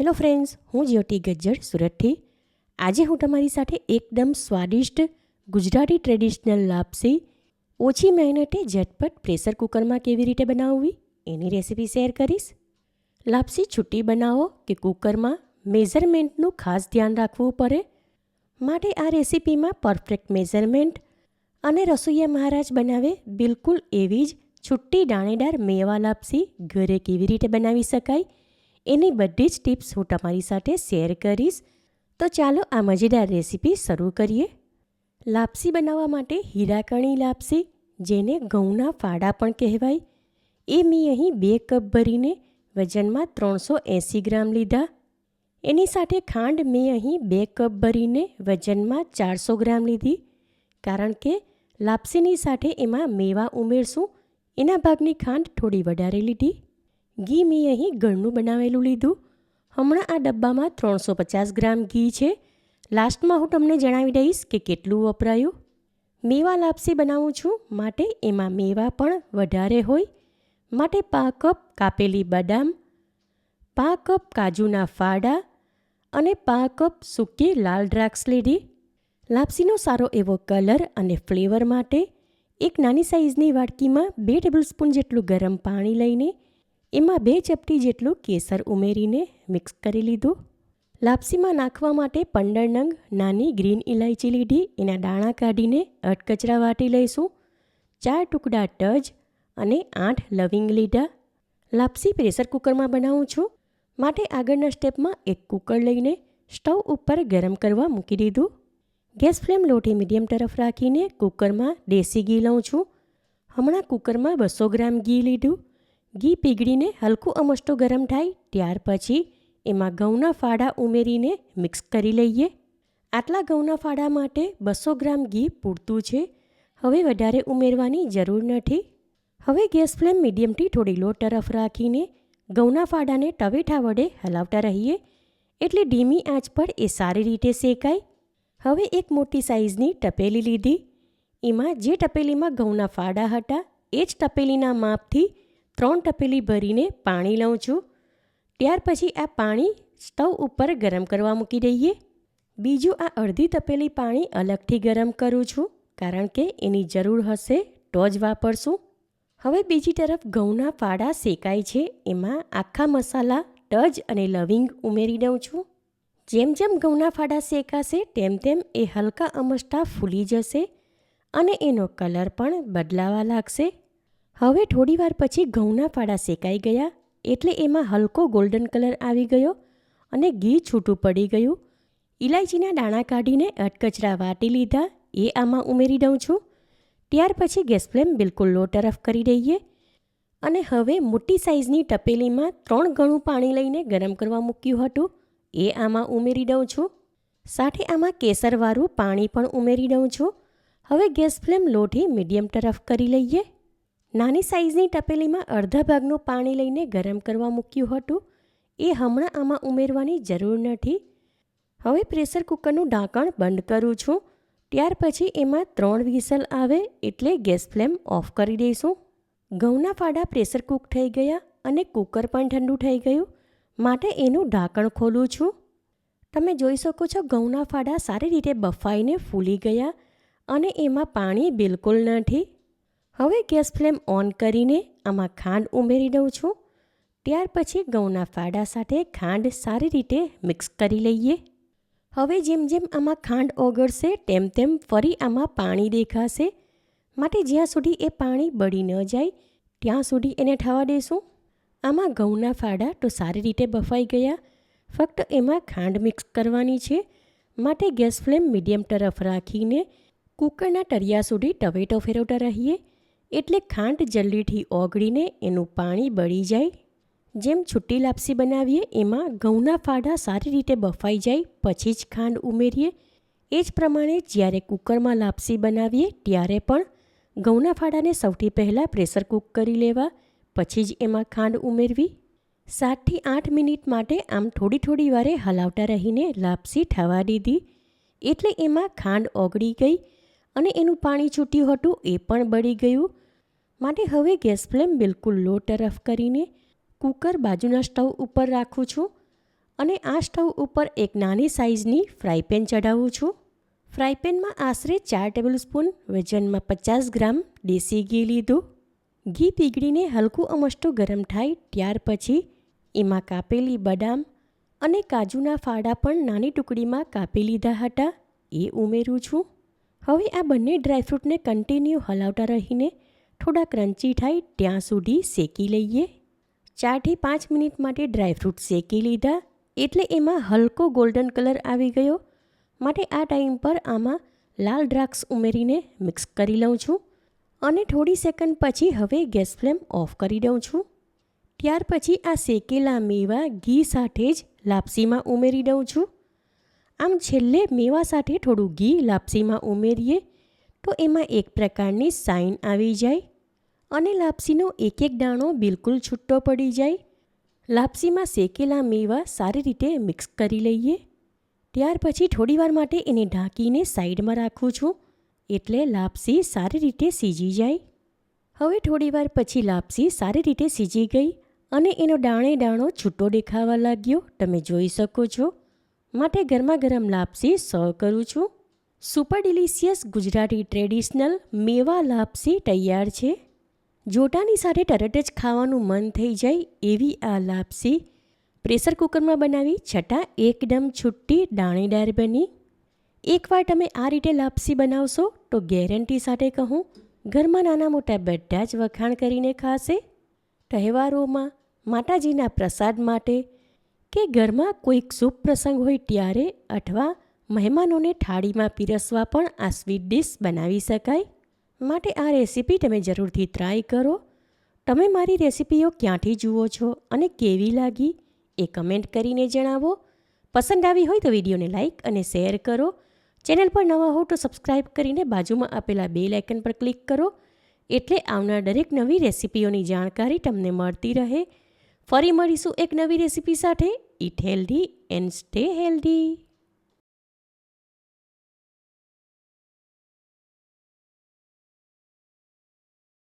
Hello friends, હું જ્યોતિ ગજ્જર સુરતથી. આજે હું તમારી સાથે એકદમ સ્વાદિષ્ટ ગુજરાતી ટ્રેડિશનલ લાપસી ઓછી મહેનતે ઝટપટ પ્રેશર કુકરમાં કેવી રીતે બનાવવી એની રેસીપી શેર કરીશ. લાપસી છૂટી બનાવો કે કુકરમાં મેઝરમેન્ટનું ખાસ ધ્યાન રાખવું પડે? માટે આ રેસીપીમાં પરફેક્ટ મેઝરમેન્ટ અને રસોઈયા મહારાજ બનાવે બિલકુલ એવી જ છુટ્ટી દાણેદાર મેવા લાપસી ઘરે કેવી રીતે બનાવી શકાય એની બધી જ ટિપ્સ હું તમારી સાથે શેર કરીશ. તો ચાલો આ મજેદાર રેસીપી શરૂ કરીએ. લાપસી બનાવવા માટે હીરાકણી લાપસી, જેને ઘઉંના ફાડા પણ કહેવાય. એ મેં અહીં બે કપ ભરીને વજનમાં ત્રણસો એંસી ગ્રામ લીધા. એની સાથે ખાંડ મેં અહીં બે કપ ભરીને વજનમાં ચારસો ગ્રામ લીધી. કારણ કે લાપસીની સાથે એમાં મેવા ઉમેરશું, એના ભાગની ખાંડ થોડી વધારે લીધી. ઘી મેં અહીં ઘરનું બનાવેલું લીધું. હમણાં આ ડબ્બામાં ત્રણસો પચાસ ગ્રામ ઘી છે. લાસ્ટમાં હું તમને જણાવી દઈશ કે કેટલું વપરાયું. મેવા લાપસી બનાવું છું, માટે એમાં મેવા પણ વધારે હોય. માટે પા કપ કાપેલી બદામ પા કપ કાજુના ફાડા અને પા કપ સૂકી લાલ દ્રાક્ષ લીધી લાપસીનો સારો એવો કલર અને ફ્લેવર માટે એક નાની સાઇઝની વાટકીમાં બે ટેબલસ્પૂન જેટલું ગરમ પાણી લઈને એમાં બે ચપટી જેટલું કેસર ઉમેરીને મિક્સ કરી લીધું. લાપસીમાં નાખવા માટે પંદર નંગ નાની ગ્રીન ઇલાયચી લીધી, એના દાણા કાઢીને અટકચરા વાટી લઈશું. ચાર ટુકડા ટજ અને આઠ લવિંગ લીધા લાપસી પ્રેશર કુકરમાં બનાવું છું. માટે આગળના સ્ટેપમાં એક કુકર લઈને સ્ટવ ઉપર ગરમ કરવા મૂકી દીધું. ગેસ ફ્લેમ લોટી મીડિયમ તરફ રાખીને કુકરમાં દેશી ઘી લઉં છું. હમણાં કુકરમાં બસો ગ્રામ ઘી લીધું. ઘી પીગળીને હલકું અમસ્ટો ગરમ થાય, ત્યાર પછી એમાં ઘઉંના ફાડા ઉમેરીને મિક્સ કરી લઈએ. આટલા ઘઉંના ફાડા માટે બસો ગ્રામ ઘી પૂરતું છે. હવે વધારે ઉમેરવાની જરૂર નથી. હવે ગેસ ફ્લેમ મીડિયમથી થોડી લો તરફ રાખીને ઘઉંના ફાડાને ટવેઠા વડે હલાવતા રહીએ. એટલે ધીમી આંચ પર એ સારી રીતે શેકાય. હવે એક મોટી સાઇઝની ટપેલી લીધી. એમાં જે ટપેલીમાં ઘઉંના ફાડા હતા, એ જ ટપેલીના માપથી ત્રણ ટપેલી ભરીને પાણી લઉં છું. ત્યાર પછી આ પાણી સ્ટવ ઉપર ગરમ કરવા મૂકી દઈએ. બીજું આ અડધી તપેલી પાણી અલગથી ગરમ કરું છું, કારણ કે એની જરૂર હશે તો જ વાપરશું. હવે બીજી તરફ ઘઉંના ફાડા શેકાય છે, એમાં આખા મસાલા, તજ અને લવિંગ ઉમેરી દઉં છું. જેમ જેમ ઘઉંના ફાડા શેકાશે, તેમ તેમ એ હલકા અમસ્તા ફૂલી જશે અને એનો કલર પણ બદલાવા લાગશે. હવે થોડીવાર પછી ઘઉંના ફાડા શેકાઈ ગયા એટલે એમાં હલકો ગોલ્ડન કલર આવી ગયો અને ઘી છૂટું પડી ગયું. ઇલાયચીના દાણા કાઢીને અટકચરા વાટી લીધા. એ આમાં ઉમેરી દઉં છું. ત્યાર પછી ગેસ ફ્લેમ બિલકુલ લો તરફ કરી દઈએ અને હવે મોટી સાઇઝની તપેલીમાં ત્રણ ગણું પાણી લઈને ગરમ કરવા મૂક્યું હતું. એ આમાં ઉમેરી દઉં છું. સાથે આમાં કેસરવાળું પાણી પણ ઉમેરી દઉં છું. હવે ગેસ ફ્લેમ લોથી મીડિયમ તરફ કરી લઈએ. નાની સાઇઝની તપેલીમાં અડધા ભાગનું પાણી લઈને ગરમ કરવા મૂક્યું હતું. એ હમણાં આમાં ઉમેરવાની જરૂર નથી. હવે પ્રેશર કુકરનું ઢાંકણ બંધ કરું છું. ત્યાર પછી એમાં ત્રણ વિસલ આવે એટલે ગેસ ફ્લેમ ઓફ કરી દઈશું. ઘઉંના ફાડા પ્રેશર કૂક થઈ ગયા અને કુકર પણ ઠંડુ થઈ ગયું. માટે એનું ઢાંકણ ખોલું છું. તમે જોઈ શકો છો ઘઉંના ફાડા સારી રીતે બફાઈને ફૂલી ગયા અને એમાં પાણી બિલકુલ નથી. હવે ગેસ ફ્લેમ ઓન કરીને આમાં ખાંડ ઉમેરી દઉં છું. ત્યાર પછી ઘઉંના ફાડા સાથે ખાંડ સારી રીતે મિક્સ કરી લઈએ. હવે જેમ જેમ આમાં ખાંડ ઓગળશે, તેમ તેમ ફરી આમાં પાણી દેખાશે. માટે જ્યાં સુધી એ પાણી બળી ન જાય, ત્યાં સુધી એને થવા દેશું. આમાં ઘઉંના ફાડા તો સારી રીતે બફાઈ ગયા. ફક્ત એમાં ખાંડ મિક્સ કરવાની છે. માટે ગેસ ફ્લેમ મીડિયમ તરફ રાખીને કુકરના તરિયા સુધી ટવેટો ફેરવતા રહીએ. એટલે ખાંડ જલ્દીથી ઓગળીને એનું પાણી બળી જાય. જેમ છુટ્ટી લાપસી બનાવીએ, એમાં ઘઉંના ફાડા સારી રીતે બફાઈ જાય, પછી જ ખાંડ ઉમેરીએ. એ જ પ્રમાણે જ્યારે કુકરમાં લાપસી બનાવીએ, ત્યારે પણ ઘઉંના ફાડાને સૌથી પહેલાં પ્રેશર કૂક કરી લેવા, પછી જ એમાં ખાંડ ઉમેરવી. સાતથી આઠ મિનિટ માટે આમ થોડી થોડી વારે હલાવતા રહીને લાપસી થવા દીધી. એટલે એમાં ખાંડ ઓગળી ગઈ. અને એનું પાણી છૂટ્યું હતું એ પણ બળી ગયું. માટે હવે ગેસ ફ્લેમ બિલકુલ લો તરફ કરીને કૂકર બાજુના સ્ટવ ઉપર રાખું છું અને આ સ્ટવ ઉપર એક નાની સાઇઝની ફ્રાય પેન ચઢાવું છું. ફ્રાય પેનમાં આશરે ચાર ટેબલ સ્પૂન વજનમાં પચાસ ગ્રામ દેશી ઘી લીધું. ઘી પીગળીને હલકું અમસ્તું ગરમ થાય ત્યાર પછી એમાં કાપેલી બદામ અને કાજુના ફાડા પણ નાની ટુકડીમાં કાપી લીધા હતા. એ ઉમેરું છું. હવે આ બંને ડ્રાયફ્રૂટને કન્ટિન્યુ હલાવતા રહીને થોડા ક્રન્ચી થાય ત્યાં સુધી શેકી લઈએ. ચારથી પાંચ મિનિટ માટે ડ્રાયફ્રૂટ શેકી લીધા. એટલે એમાં હલકો ગોલ્ડન કલર આવી ગયો. માટે આ ટાઈમ પર આમાં લાલ દ્રાક્ષ ઉમેરીને મિક્સ કરી લઉં છું. અને થોડી સેકન્ડ પછી હવે ગેસ ફ્લેમ ઓફ કરી દઉં છું. ત્યાર પછી આ શેકેલા મેવા ઘી સાથે જ લાપસીમાં ઉમેરી દઉં છું. આમ છેલ્લે મેવા સાથે થોડું ઘી લાપસીમાં ઉમેરીએ તો એમાં એક પ્રકારની સાઇન આવી જાય અને લાપસીનો એક એક દાણો બિલકુલ છૂટો પડી જાય. લાપસીમાં શેકેલા મેવા સારી રીતે મિક્સ કરી લઈએ. ત્યાર પછી થોડીવાર માટે એને ઢાંકીને સાઈડમાં રાખું છું એટલે લાપસી સારી રીતે સીજી જાય. હવે થોડીવાર પછી લાપસી સારી રીતે સીજી ગઈ અને એનો દાણે દાણો છૂટો દેખાવા લાગ્યો. તમે જોઈ શકો છો. માટે ગરમા ગરમ લાપસી સર્વ કરું છું. સુપર ડિલિશિયસ ગુજરાતી ટ્રેડિશનલ મેવા લાપસી તૈયાર છે. જોટાની સાથે તરત જ ખાવાનું મન થઈ જાય એવી આ લાપસી. પ્રેશર કુકરમાં બનાવી છતાં એકદમ છુટ્ટી દાણેદાર બની. એકવાર તમે આ રીતે લાપસી બનાવશો તો ગેરંટી સાથે કહું, ઘરમાં નાના મોટા બધા જ વખાણ કરીને ખાશે. તહેવારોમાં માતાજીના પ્રસાદ માટે કે ઘરમાં કોઈક શુભ પ્રસંગ હોય ત્યારે અથવા મહેમાનોને થાળીમાં પીરસવા પણ આ સ્વીટ ડિશ બનાવી શકાય? માટે આ રેસીપી તમે જરૂરથી ટ્રાય કરો. તમે મારી રેસીપીઓ ક્યાંથી જુઓ છો અને કેવી લાગી એ કમેન્ટ કરીને જણાવો. પસંદ આવી હોય તો વિડીયોને લાઇક અને શેર કરો. ચેનલ પર નવા હો તો સબસ્ક્રાઈબ કરીને બાજુમાં આપેલા બે લાઇકન પર ક્લિક કરો. એટલે આવનાર દરેક નવી રેસીપીઓની જાણકારી તમને મળતી રહે. ફરી મળીશું એક નવી રેસીપી સાથે. eat healthy and stay healthy.